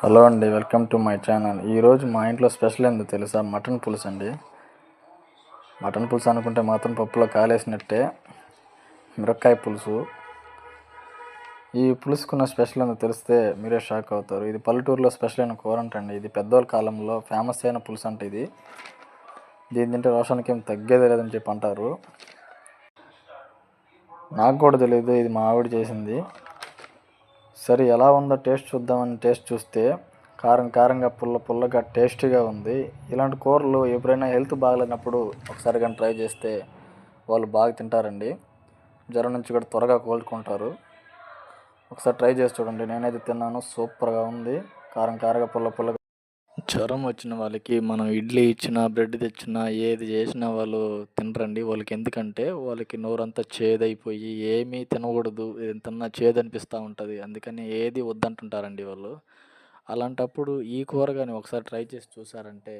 Hello అండి welcome to my channel. ఈరోజు మా ఇంట్లో స్పెషల్ ఏందో తెలుసా? మటన్ పులుసు అండి. మటన్ పులుసు అనుకుంటే మాత్రం పప్పులో కాలేసినట్టే మిరపకాయ పులుసు. ఈ పులుసుకున్న స్పెషల్ ఏందో తెలిస్తే మీరే షాక్ అవుతారు. ఇది పల్లెటూరులో స్పెషల్ అయిన కూర అంటండి. ఇది పెద్దోళ్ళ కాలంలో ఫేమస్ అయిన పులుసు అంట ఇది. దీని తింటే రోషానికి ఏం తగ్గేదే లేదని చెప్పి అంటారు. నాకు కూడా తెలియదు ఇది మా ఆవిడ చేసింది. సరే ఎలా ఉందో టేస్ట్ చూద్దామని టేస్ట్ చూస్తే కారం కారంగా పుల్ల పుల్లగా టేస్టీగా ఉంది. ఇలాంటి కూరలు ఎప్పుడైనా హెల్త్ బాగలేనప్పుడు ఒకసారి కానీ ట్రై చేస్తే వాళ్ళు బాగా తింటారండి. జ్వరం నుంచి కూడా త్వరగా కోలుకుంటారు. ఒకసారి ట్రై చేసి చూడండి. నేనైతే తిన్నాను. సూపర్గా ఉంది. కారం కారంగా పుల్ల పుల్లగా జ్వరం వచ్చిన వాళ్ళకి మనం ఇడ్లీ ఇచ్చినా బ్రెడ్ తెచ్చినా ఏది చేసినా వాళ్ళు తినరండి. వాళ్ళకి ఎందుకంటే వాళ్ళకి నోరంతా చేదైపోయి ఏమీ తినకూడదు. తిన్నా చేదు అనిపిస్తూ ఉంటుంది. అందుకని ఏది వద్దంటుంటారండి వాళ్ళు. అలాంటప్పుడు ఈ కూర కానీ ఒకసారి ట్రై చేసి చూసారంటే